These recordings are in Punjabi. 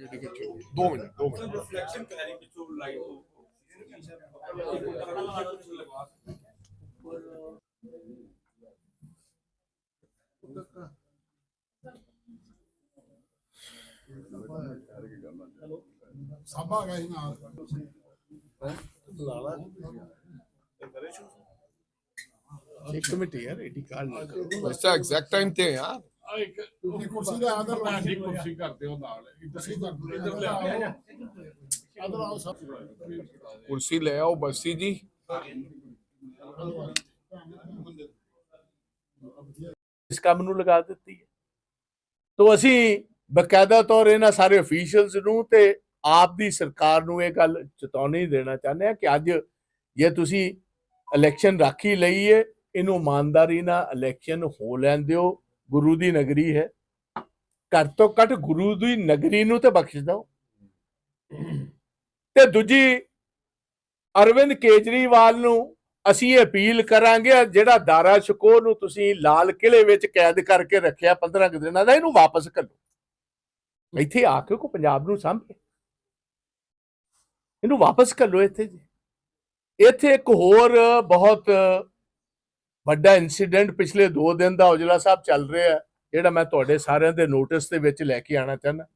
ਦੋ ਮਿੰਟ ਦੋ ਮਿੰਟ ਰਿਫਲੈਕਸ਼ਨ ਕਹਿ ਰਹੀ ਪਿੱਛੋਂ ਲਾਈਟ ਸਾਬਾ ਗਏ ਨਾਲ ਇੱਕ ਮਿੰਟ ਯਾਰ ਇਹਦੀ ਕਾਲ ਨਾ ਕਰੋ ਐਗਜ਼ੈਕਟ ਟਾਈਮ ਤੇ ਤੁਸੀਂ ਕੁਰਸੀ ਦੇ ਆਦਰ ਲੈਣ ਦੀ ਕੁਰਸੀ ਕਰਦੇ ਹੋ ਨਾਲ। ਤੁਸੀਂ ਇਧਰ ਲਿਆਓ ਆਦਰ ਆਓ। ਸਭ। ਕੁਰਸੀ ਲੈ ਆਓ ਬਸੀ ਜੀ। ਇਸ ਕੰਮ ਨੂੰ ਲਗਾ ਦਿੱਤੀ ਹੈ। ਤੋਂ ਅਸੀਂ ਬਕਾਇਦਾ ਤੌਰ ਇਹਨਾਂ ਸਾਰੇ ਅਫੀਸ਼ੀਅਲਸ ਨੂੰ ਤੇ ਆਪ ਦੀ ਸਰਕਾਰ ਨੂੰ ਇਹ ਗੱਲ ਚੇਤਾਵਨੀ ਦੇਣਾ ਚਾਹੁੰਦੇ ਆ ਕਿ ਅੱਜ ਜੇ ਤੁਸੀਂ ਇਲੈਕਸ਼ਨ ਰਾਖੀ ਲਈ ਹੈ ਇਹਨੂੰ ਇਮਾਨਦਾਰੀ ਨਾਲ ਇਲੈਕਸ਼ਨ ਹੋ ਲੈਣ ਦਿਓ। ਗੁਰੂ ਦੀ ਨਗਰੀ ਹੈ। ਘੱਟ ਤੋਂ ਘੱਟ ਗੁਰੂ ਦੀ ਨਗਰੀ ਨੂੰ ਤੇ ਬਖਸ਼ ਦਿਓ। ਤੇ ਦੂਜੀ, ਅਰਵਿੰਦ ਕੇਜਰੀਵਾਲ ਨੂੰ ਅਸੀਂ ਅਪੀਲ ਕਰਾਂਗੇ, ਜਿਹੜਾ ਦਾਰਾ ਸ਼ਕੋ ਨੂੰ ਤੁਸੀਂ ਲਾਲ ਕਿਲੇ ਵਿੱਚ ਕੈਦ ਕਰਕੇ ਰੱਖਿਆ 15 ਕੁ ਦਿਨਾਂ ਦਾ, ਇਹਨੂੰ ਵਾਪਸ ਕਰੋ ਇੱਥੇ ਆ ਕੇ ਕੋ ਪੰਜਾਬ ਨੂੰ ਸਾਂਭੇ। ਇਹਨੂੰ ਵਾਪਸ ਕਰੋ ਇੱਥੇ ਜੀ। ਇੱਥੇ ਇੱਕ ਹੋਰ ਬਹੁਤ ਵੱਡਾ ਇਨਸੀਡੈਂਟ ਪਿਛਲੇ 2 ਦਿਨ ਦਾ ਔਜਲਾ ਸਾਹਿਬ ਚੱਲ ਰਿਹਾ ਹੈ, ਜਿਹੜਾ ਮੈਂ ਤੁਹਾਡੇ ਸਾਰਿਆਂ ਦੇ ਨੋਟਿਸ ਦੇ ਵਿੱਚ ਲੈ ਕੇ ਆਣਾ ਚਾਹੁੰਦਾ।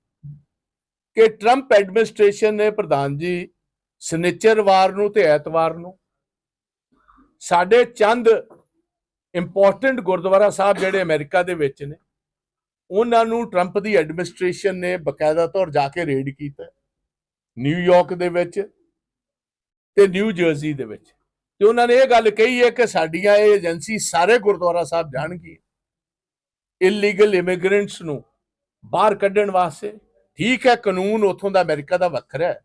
ਕਿ ਟਰੰਪ ਐਡਮਿਨਿਸਟ੍ਰੇਸ਼ਨ ਨੇ ਪ੍ਰਧਾਨ ਜੀ ਸਨਿਚਰਵਾਰ ਨੂੰ ਤੇ ਐਤਵਾਰ ਨੂੰ ਸਾਡੇ ਚੰਦ ਇੰਪੋਰਟੈਂਟ ਗੁਰਦੁਆਰਾ ਸਾਹਿਬ ਜਿਹੜੇ ਅਮਰੀਕਾ ਦੇ ਵਿੱਚ ਨੇ, ਉਹਨਾਂ ਨੂੰ ਟਰੰਪ ਦੀ ਐਡਮਿਨਿਸਟ੍ਰੇਸ਼ਨ ਨੇ ਬਕਾਇਦਾ ਤੌਰ ਜਾ ਕੇ ਰੇਡ ਕੀਤਾ ਨਿਊਯਾਰਕ ਦੇ ਵਿੱਚ ਤੇ ਨਿਊ ਜਰਸੀ ਦੇ ਵਿੱਚ। ਤੇ ਉਹਨਾਂ ਨੇ ਇਹ ਗੱਲ ਕਹੀ ਹੈ ਕਿ ਸਾਡੀਆਂ ਇਹ ਏਜੰਸੀ ਸਾਰੇ ਗੁਰਦੁਆਰਾ ਸਾਹਿਬ ਜਾਣਗੀ ਇਲੀਗਲ ਇਮੀਗ੍ਰੈਂਟਸ ਨੂੰ ਬਾਹਰ ਕੱਢਣ ਵਾਸਤੇ। ਠੀਕ ਹੈ, ਕਾਨੂੰਨ ਉਥੋਂ ਦਾ ਅਮਰੀਕਾ ਦਾ ਵੱਖਰਾ ਹੈ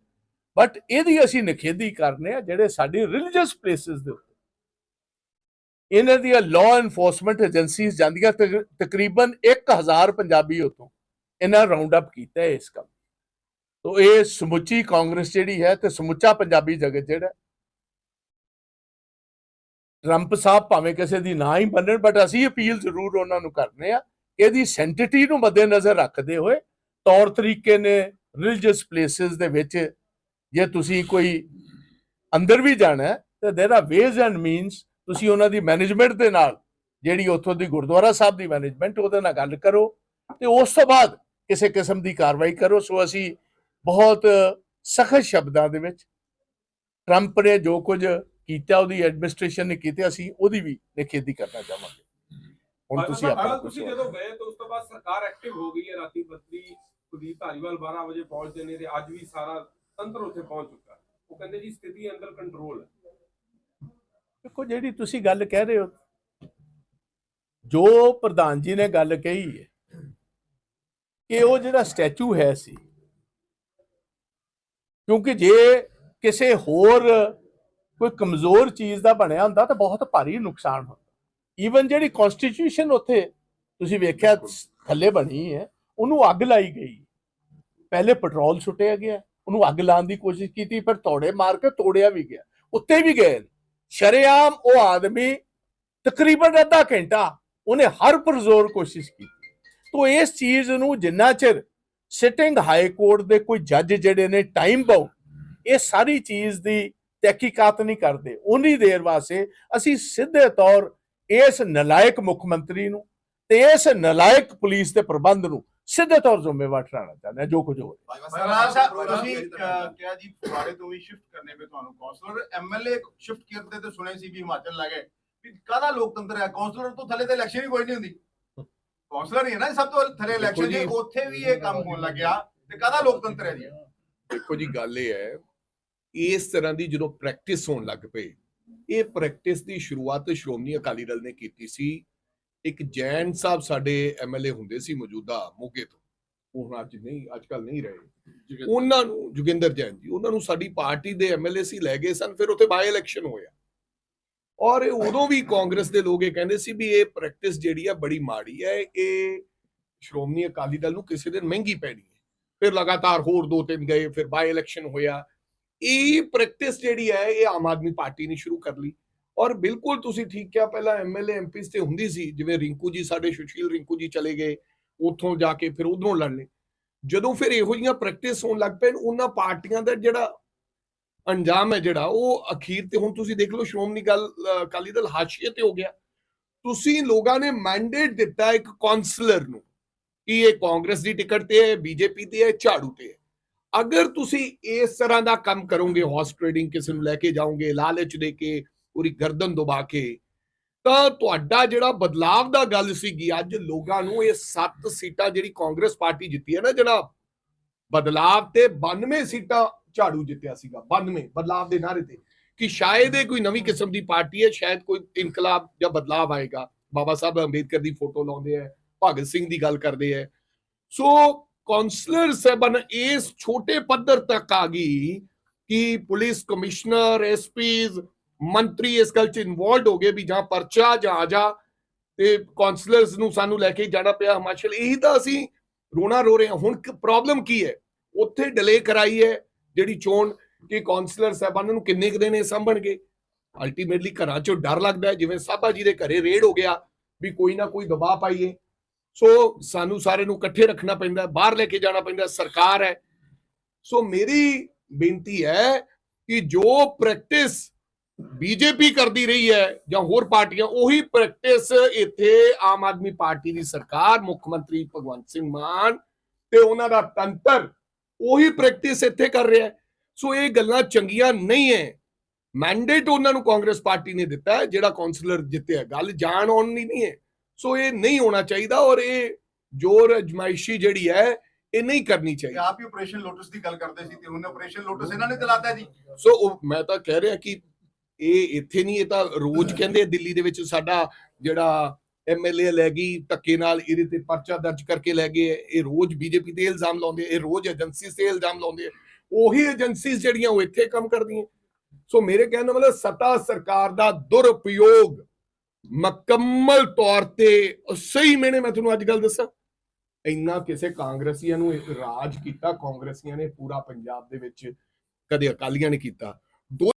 ਬਟ ਇਹਦੀ ਅਸੀਂ ਨਿਖੇਧੀ ਕਰਨੇ ਆ ਜਿਹੜੇ ਸਾਡੀ ਰਿਲੀਜੀਅਸ ਪਲੇਸਿਸ ਦੇ ਉੱਤੇ। ਇਹਨਾਂ ਦੀਆਂ ਲਾਅ ਐਨਫੋਰਸਮੈਂਟ ਏਜੰਸੀਜ਼ ਜਾਂਦੀਆਂ ਤਕ- ਤਕਰੀਬਨ 1000 ਪੰਜਾਬੀ ਉਤੋਂ ਇਹਨਾਂ ਰਾਉਂਡ ਅਪ ਕੀਤਾ ਇਸ ਕੰਮ। ਤੋ ਇਹ ਸਮੁੱਚੀ ਕਾਂਗਰਸ ਜਿਹੜੀ ਹੈ ਤੇ ਸਮੁੱਚਾ ਪੰਜਾਬੀ ਜਗਤ ਜਿਹੜਾ ਟਰੰਪ ਸਾਹਿਬ ਭਾਵੇਂ ਕਿਸੇ ਦੀ ਨਾ ਹੀ ਮੰਨਣ ਬਟ ਅਸੀਂ ਅਪੀਲ ਜ਼ਰੂਰ ਉਹਨਾਂ ਨੂੰ ਕਰਨੇ ਆ ਇਹਦੀ ਸੈਂਟਿਟੀ ਨੂੰ ਮੱਦੇਨਜ਼ਰ ਰੱਖਦੇ ਹੋਏ ਤੌਰ ਤਰੀਕੇ ਨੇ ਰਿਲੀਜੀਅਸ ਪਲੇਸਿਸ ਦੇ ਵਿੱਚ ਜੇ ਤੁਸੀਂ ਕੋਈ ਅੰਦਰ ਵੀ ਜਾਣਾ ਹੈ ਤਾਂ there are ways and means ਤੁਸੀਂ ਉਹਨਾਂ ਦੀ ਮੈਨੇਜਮੈਂਟ ਦੇ ਨਾਲ ਜਿਹੜੀ ਉੱਥੋਂ ਦੀ ਗੁਰਦੁਆਰਾ ਸਾਹਿਬ ਦੀ ਮੈਨੇਜਮੈਂਟ ਉਹਦੇ ਨਾਲ ਗੱਲ ਕਰੋ ਤੇ ਉਸ ਤੋਂ ਬਾਅਦ ਕਿਸੇ ਕਿਸਮ ਦੀ ਕਾਰਵਾਈ ਕਰੋ ਸੋ ਅਸੀਂ ਬਹੁਤ ਸਖਤ ਸ਼ਬਦਾਂ ਦੇ ਵਿੱਚ ਟਰੰਪ ਨੇ ਜੋ ਕੁਝ ਕੀਤਾ ਉਹਦੀ ਐਡਮਿਨਿਸਟ੍ਰੇਸ਼ਨ ਨੇ ਕੀਤਾ ਅਸੀਂ ਉਹਦੀ ਵੀ ਨਿਖੇਧੀ ਕਰਨਾ ਚਾਹਾਂਗੇ। ਹੁਣ ਤੁਸੀਂ ਆਪਣਾ ਤੁਸੀਂ ਜਦੋਂ ਗਏ ਤਾਂ ਉਸ ਤੋਂ ਬਾਅਦ ਸਰਕਾਰ ਐਕਟਿਵ ਹੋ ਗਈ ਹੈ ਰਾਤੀ ਮੰਤਰੀ ਕੁਲਦੀਪ ਧਾਲੀਵਾਲ 12 ਵਜੇ ਪਹੁੰਚਦੇ ਨੇ ਤੇ ਅੱਜ ਵੀ ਸਾਰਾ ਤੰਤਰ ਉੱਥੇ ਪਹੁੰਚ ਚੁੱਕਾ। ਉਹ ਕਹਿੰਦੇ ਜੀ ਸਥਿਤੀ ਅੰਡਰ ਕੰਟਰੋਲ ਹੈ। ਦੇਖੋ ਜਿਹੜੀ ਤੁਸੀਂ ਗੱਲ ਕਹਿ ਰਹੇ ਹੋ ਜੋ ਪ੍ਰਧਾਨ ਜੀ ਨੇ ਗੱਲ ਕਹੀ ਹੈ ਕਿ ਉਹ ਜਿਹੜਾ ਸਟੈਚੂ ਹੈ ਸੀ ਕਿਉਂਕਿ ਜੇ ਕਿਸੇ ਹੋਰ ਕੋਈ ਕਮਜ਼ੋਰ ਚੀਜ਼ ਦਾ ਬਣਿਆ ਹੁੰਦਾ ਤਾਂ ਬਹੁਤ ਭਾਰੀ ਨੁਕਸਾਨ ਹੁੰਦਾ। ਈਵਨ ਜਿਹੜੀ ਕਨਸਟੀਟਿਊਸ਼ਨ ਉੱਥੇ ਤੁਸੀਂ ਵੇਖਿਆ ਥੱਲੇ ਬਣੀ ਹੈ ਉਹਨੂੰ ਅੱਗ ਲਾਈ ਗਈ। ਪਹਿਲੇ ਪੈਟਰੋਲ ਸੁੱਟਿਆ ਗਿਆ ਉਹਨੂੰ ਅੱਗ ਲਾਉਣ ਦੀ ਕੋਸ਼ਿਸ਼ ਕੀਤੀ ਪਰ ਤੋੜੇ ਮਾਰ ਕੇ ਤੋੜਿਆ ਵੀ ਗਿਆ। ਉੱਤੇ ਵੀ ਗਏ। ਸ਼ਰੇਆਮ ਉਹ ਆਦਮੀ ਤਕਰੀਬਨ ਅੱਧਾ ਘੰਟਾ ਉਹਨੇ ਹਰ ਪੁਰਜ਼ੋਰ ਕੋਸ਼ਿਸ਼ ਕੀਤੀ। ਤੋਂ ਇਸ ਚੀਜ਼ ਨੂੰ ਜਿੰਨਾ ਚਿਰ ਸਿਟਿੰਗ ਹਾਈ ਕੋਰਟ ਦੇ ਕੋਈ ਜੱਜ ਜਿਹੜੇ ਨੇ ਟਾਈਮ ਬਾਉਂਡ ਇਹ ਸਾਰੀ ਚੀਜ਼ ਦੀ ਤਹਿਕੀਕਾਤ ਨਹੀਂ ਕਰਦੇ। ਉਨੀ ਦੇਰ ਵਾਸਤੇ ਅਸੀਂ ਸਿੱਧੇ ਤੌਰ ਇਸ ਨਲਾਇਕ ਮੁੱਖ ਮੰਤਰੀ ਨੂੰ ਤੇ ਇਸ ਨਲਾਇਕ ਪੁਲਿਸ ਦੇ ਪ੍ਰਬੰਧ ਨੂੰ ਸਿੱਧੇ ਤੌਰ ਜ਼ਿੰਮੇਵਾਰ ਠਹਿਰਾਉਣਾ ਚਾਹੁੰਦੇ ਜੋ ਕੁਝ ਹੋ ਰਿਹਾ ਸਾਹਿਬ ਤੁਸੀਂ ਅਹ, ਕਿਹਾ ਜੀ ਫਗਵਾੜੇ ਤੋਂ ਵੀ ਸ਼ਿਫਟ ਕਰਨੇ ਪਏ ਤੁਹਾਨੂੰ। ਕਾਉਂਸਲਰ ਐਮਐਲਏ ਸ਼ਿਫਟ ਕਰਦੇ ਤੇ ਸੁਣੇ ਸੀ ਵੀ ਹਿਮਾਚਲ ਲੈ ਗਏ। ਵੀ ਕਾਹਦਾ ਲੋਕਤੰਤਰ ਹੈ? ਕਾਉਂਸਲਰ ਤੋਂ ਥੱਲੇ ਤੇ ਇਲੈਕਸ਼ਨ ਹੀ ਕੋਈ ਨਹੀਂ ਹੁੰਦੀ। ਕਾਉਂਸਲਰ ਹੀ ਹੈ ਨਾ ਸਭ ਤੋਂ ਥੱਲੇ ਇਲੈਕਸ਼ਨ ਜੇ ਉੱਥੇ ਵੀ ਇਹ ਕੰਮ ਹੋਣ ਲੱਗਿਆ ਤੇ ਕਾਹਦਾ ਲੋਕਤੰਤਰ ਹੈ ਜੀ? ਦੇਖੋ ਜੀ ਗੱਲ ਇਹ ਹੈ ਇਸ ਤਰ੍ਹਾਂ ਦੀ ਜਦੋਂ ਪ੍ਰੈਕਟਿਸ ਹੋਣ ਲੱਗ ਪਈ ਇਹ ਪ੍ਰੈਕਟਿਸ ਦੀ ਸ਼ੁਰੂਆਤ ਸ਼੍ਰੋਮਣੀ ਅਕਾਲੀ ਦਲ ਨੇ ਕੀਤੀ ਸੀ। ਇੱਕ ਜੈਨ ਸਾਹਿਬ ਸਾਡੇ ਐਮਐਲਏ ਹੁੰਦੇ ਸੀ ਮੌਜੂਦਾ ਮੋਗੇ ਤੋਂ। ਉਹ ਹੁਣ ਅੱਜ ਨਹੀਂ ਅੱਜ ਕੱਲ ਨਹੀਂ ਰਹੇ। ਉਹਨਾਂ ਨੂੰ ਜੋਗਿੰਦਰ ਜੈਨ ਜੀ ਉਹਨਾਂ ਨੂੰ ਸਾਡੀ ਪਾਰਟੀ ਦੇ ਐਮਐਲਏ ਸੀ ਲੈ ਗਏ ਸਨ ਫਿਰ ਉੱਥੇ ਬਾਈ ਇਲੈਕਸ਼ਨ ਹੋਇਆ। ਔਰ ਉਦੋਂ ਵੀ ਕਾਂਗਰਸ ਦੇ ਲੋਕ ਇਹ ਕਹਿੰਦੇ ਸੀ ਵੀ ਇਹ ਪ੍ਰੈਕਟਿਸ ਜਿਹੜੀ ਆ ਬੜੀ ਮਾੜੀ ਹੈ ਇਹ ਸ਼੍ਰੋਮਣੀ ਅਕਾਲੀ ਦਲ ਨੂੰ ਕਿਸੇ ਦਿਨ ਮਹਿੰਗੀ ਪੈਣੀ ਹੈ। ਫਿਰ ਲਗਾਤਾਰ ਹੋਰ ਦੋ ਤਿੰਨ ਗਏ ਫਿਰ ਬਾਈ ਇਲੈਕਸ਼ਨ ਹੋਇਆ। ਇਹ ਪ੍ਰੈਕਟਿਸ ਜਿਹੜੀ ਹੈ, ਇਹ ਆਮ ਆਦਮੀ ਪਾਰਟੀ ਨੇ ਸ਼ੁਰੂ ਕਰ ਲਈ। ਔਰ ਬਿਲਕੁਲ ਤੁਸੀਂ ਠੀਕ ਕਿਹਾ, ਪਹਿਲਾਂ ਐਮਐਲਏ ਐਮਪੀਸ ਤੇ ਹੁੰਦੀ ਸੀ, ਜਿਵੇਂ ਰਿੰਕੂ ਜੀ ਸਾਡੇ ਸੁਸ਼ੀਲ ਰਿੰਕੂ ਜੀ ਚਲੇ ਗਏ, ਉੱਥੋਂ ਜਾ ਕੇ ਫਿਰ ਉਧਰੋਂ ਲੜ ਲਏ ਜਦੋਂ ਫਿਰ ਇਹੋ ਜਿਹੀਆਂ ਪ੍ਰੈਕਟਿਸ ਹੋਣ ਲੱਗ ਪਏ ਉਹਨਾਂ ਪਾਰਟੀਆਂ ਦਾ ਜਿਹੜਾ ਅੰਜਾਮ ਹੈ ਜਿਹੜਾ, ਉਹ ਅਖੀਰ ਤੇ ਹੁਣ ਤੁਸੀਂ ਦੇਖ ਲਓ, ਸ਼੍ਰੋਮਣੀ ਗੱਲ ਅਕਾਲੀ ਦਲ ਹਾਸ਼ੀਏ ਤੇ ਹੋ ਗਿਆ। ਤੁਸੀਂ ਲੋਕਾਂ ਨੇ ਮੈਂਡੇਟ ਦਿੱਤਾ ਇੱਕ ਕਾਉਂਸਲਰ ਨੂੰ, ਕਿ ਇਹ ਕਾਂਗਰਸ ਦੀ ਟਿਕਟ ਤੇ ਹੈ, ਬੀਜੇਪੀ ਤੇ ਹੈ, ਝਾੜੂ ਤੇ ਹੈ। ਅਗਰ ਤੁਸੀਂ ਇਸ ਤਰ੍ਹਾਂ ਦਾ ਕੰਮ ਕਰੋਗੇ ਹਾਰਸ ਟ੍ਰੇਡਿੰਗ ਕਿਸੇ ਨੂੰ ਲੈ ਕੇ ਜਾਓਗੇ, ਲਾਲਚ ਦੇ ਕੇ, ਪੂਰੀ ਗਰਦਨ ਦਬਾ ਕੇ, ਤਾਂ ਤੁਹਾਡਾ ਜਿਹੜਾ ਬਦਲਾਵ ਦਾ ਗੱਲ ਸੀਗੀ, ਅੱਜ ਲੋਕਾਂ ਨੂੰ ਇਹ ਸੱਤ ਸੀਟਾਂ ਜਿਹੜੀ ਕਾਂਗਰਸ ਪਾਰਟੀ ਜਿੱਤੀ ਹੈ ਨਾ ਜਨਾਬ, ਬਦਲਾਵ ਤੇ 92 ਸੀਟਾਂ ਝਾੜੂ ਜਿੱਤਿਆ ਸੀਗਾ 92 ਬਦਲਾਵ ਦੇ ਨਾਰੇ ਤੇ, ਕਿ ਸ਼ਾਇਦ ਇਹ ਕੋਈ ਨਵੀਂ ਕਿਸਮ ਦੀ ਪਾਰਟੀ ਹੈ, ਸ਼ਾਇਦ ਕੋਈ ਇਨਕਲਾਬ ਜਾਂ ਬਦਲਾਵ ਆਏਗਾ। ਬਾਬਾ ਸਾਹਿਬ ਅੰਬੇਦਕਰ ਦੀ ਫੋਟੋ ਲਾਉਂਦੇ ਆ ਭਗਤ ਸਿੰਘ ਦੀ ਗੱਲ ਕਰਦੇ ਆ ਸੋ ਕਾਉਂਸਲਰ ਸਹਿਬਾਨ ਇਸ ਛੋਟੇ ਪੱਧਰ ਤੱਕ ਆ ਗਈ ਕਿ ਪੁਲਿਸ ਕਮਿਸ਼ਨਰ ਐਸਪੀਜ਼ ਮੰਤਰੀ ਇਸ ਗੱਲ 'ਚ ਇਨਵੋਲਡ ਹੋ ਗਏ ਵੀ ਜਾਂ ਪਰਚਾ ਜਾਂ ਆ ਜਾ ਤੇ ਕਾਉਂਸਲਰਸ ਨੂੰ ਸਾਨੂੰ ਲੈ ਕੇ ਜਾਣਾ ਪਿਆ ਹਿਮਾਚਲ। ਇਹੀ ਤਾਂ ਅਸੀਂ ਰੋਣਾ ਰੋ ਰਹੇ ਹਾਂ। ਹੁਣ ਪ੍ਰੋਬਲਮ ਕੀ ਹੈ? ਉੱਥੇ ਡਿਲੇ ਕਰਾਈ ਹੈ ਜਿਹੜੀ ਚੋਣ ਕਿ ਕਾਉਂਸਲਰ ਸਾਹਿਬਾਨਾਂ ਨੂੰ ਕਿੰਨੇ ਕੁ ਦਿਨ ਇਹ ਸੰਭਣਗੇ? ਅਲਟੀਮੇਟਲੀ ਘਰਾਂ 'ਚੋਂ ਡਰ ਲੱਗਦਾ ਜਿਵੇਂ ਸਾਬਾ ਜੀ ਦੇ ਘਰੇ ਰੇਡ ਹੋ ਗਿਆ ਵੀ ਕੋਈ ਨਾ ਕੋਈ ਦਬਾਅ ਪਾਈਏ। ਸੋ ਸਾਨੂੰ ਸਾਰੇ ਨੂੰ ਇਕੱਠੇ ਰੱਖਣਾ ਪੈਂਦਾ, ਬਾਹਰ ਲੈ ਕੇ ਜਾਣਾ ਪੈਂਦਾ, ਸਰਕਾਰ ਹੈ। ਸੋ ਮੇਰੀ ਬੇਨਤੀ ਹੈ ਕਿ ਜੋ ਪ੍ਰੈਕਟਿਸ ਬੀਜੇਪੀ ਕਰਦੀ ਰਹੀ ਹੈ ਜਾਂ ਹੋਰ ਪਾਰਟੀਆਂ, ਉਹੀ ਪ੍ਰੈਕਟਿਸ ਇੱਥੇ ਆਮ ਆਦਮੀ ਪਾਰਟੀ ਦੀ ਸਰਕਾਰ, ਮੁੱਖ ਮੰਤਰੀ ਭਗਵੰਤ ਸਿੰਘ ਮਾਨ ਤੇ ਉਹਨਾਂ ਦਾ ਤੰਤਰ, ਉਹੀ ਪ੍ਰੈਕਟਿਸ ਇੱਥੇ ਕਰ ਰਿਹਾ ਹੈ। ਸੋ ਇਹ ਗੱਲਾਂ ਚੰਗੀਆਂ ਨਹੀਂ ਹੈ। ਮੈਂਡੇਟ ਉਹਨਾਂ ਨੂੰ ਕਾਂਗਰਸ ਪਾਰਟੀ ਨੇ ਦਿੱਤਾ ਜਿਹੜਾ ਕਾਉਂਸਲਰ ਜਿੱਤਿਆ। ਗੱਲ ਜਾਣ ਆਉਣ ਦੀ ਨਹੀਂ ਹੈ। ਸੋ ਇਹ ਨਹੀਂ ਹੋਣਾ ਚਾਹੀਦਾ ਔਰ ਇਹ ਜੋਰ ਅਜਮਾਇਸ਼ੀ ਜਿਹੜੀ ਹੈ ਇਹ ਨਹੀਂ ਕਰਨੀ ਚਾਹੀਦੀ। ਆਪ ਹੀ ਆਪਰੇਸ਼ਨ ਲੋਟਸ ਦੀ ਗੱਲ ਕਰਦੇ ਸੀ ਤੇ ਹੁਣ ਆਪਰੇਸ਼ਨ ਲੋਟਸ ਇਹਨਾਂ ਨੇ ਚਲਾਤਾ ਜੀ। ਸੋ ਮੈਂ ਤਾਂ ਕਹਿ ਰਿਹਾ ਕਿ ਇਹ ਇੱਥੇ ਨਹੀਂ ਇਹ ਤਾਂ ਰੋਜ਼ ਕਹਿੰਦੇ ਦਿੱਲੀ ਦੇ ਵਿੱਚ ਸਾਡਾ ਜਿਹੜਾ ਐਮਐਲਏ ਲੈ ਗਈ ਧੱਕੇ ਨਾਲ ਇਹਦੇ ਤੇ ਪਰਚਾ ਦਰਜ ਕਰਕੇ ਲੈ ਗਏ ਇਹ ਰੋਜ਼ ਬੀਜੇਪੀ ਤੇ ਇਲਜ਼ਾਮ ਲਾਉਂਦੇ ਇਹ ਰੋਜ਼ ਏਜੰਸੀ ਤੇ ਇਲਜ਼ਾਮ ਲਾਉਂਦੇ ਉਹੀ ਏਜੰਸੀਜ਼ ਜਿਹੜੀਆਂ ਉਹ ਇੱਥੇ ਕੰਮ ਕਰਦੀਆਂ। ਸੋ ਮੇਰੇ ਕਹਿਣ ਦਾ ਮਤਲਬ ਸੱਤਾ ਸਰਕਾਰ ਦਾ ਦੁਰਉਪਯੋਗ ਮੁਕੰਮਲ ਤੌਰ ਤੇ ਸਹੀ ਮੈਨੇ ਮੈਂ ਤੁਹਾਨੂੰ ਅੱਜ ਗੱਲ ਦੱਸਾਂ। ਇੰਨਾ ਕਿਸੇ ਕਾਂਗਰਸੀਆਂ ਨੂੰ ਰਾਜ ਕੀਤਾ, ਕਾਂਗਰਸੀਆਂ ਨੇ ਪੂਰਾ ਪੰਜਾਬ ਦੇ ਵਿੱਚ ਕਦੇ ਅਕਾਲੀਆਂ ਨੇ ਕੀਤਾ।